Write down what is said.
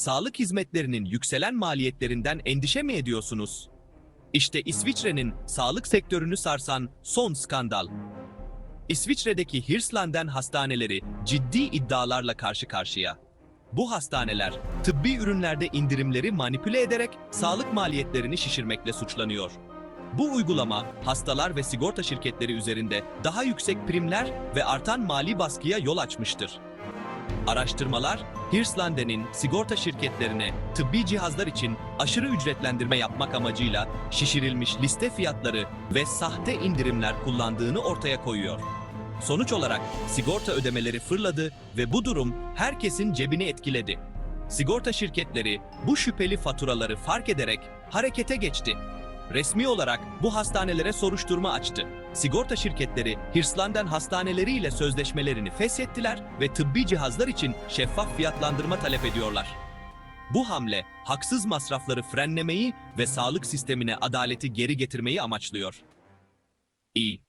sağlık hizmetlerinin yükselen maliyetlerinden endişe mi ediyorsunuz? İşte İsviçre'nin sağlık sektörünü sarsan son skandal. İsviçre'deki Hirslanden hastaneleri ciddi iddialarla karşı karşıya. Bu hastaneler tıbbi ürünlerde indirimleri manipüle ederek sağlık maliyetlerini şişirmekle suçlanıyor. Bu uygulama hastalar ve sigorta şirketleri üzerinde daha yüksek primler ve artan mali baskıya yol açmıştır. Araştırmalar, Hirslanden'in sigorta şirketlerine tıbbi cihazlar için aşırı ücretlendirme yapmak amacıyla şişirilmiş liste fiyatları ve sahte indirimler kullandığını ortaya koyuyor. Sonuç olarak sigorta ödemeleri fırladı ve bu durum herkesin cebini etkiledi. Sigorta şirketleri bu şüpheli faturaları fark ederek harekete geçti. Resmi olarak bu hastanelere soruşturma açtı. Sigorta şirketleri Hirslanden hastaneleriyle sözleşmelerini feshettiler ve tıbbi cihazlar için şeffaf fiyatlandırma talep ediyorlar. Bu hamle haksız masrafları frenlemeyi ve sağlık sistemine adaleti geri getirmeyi amaçlıyor. İyi.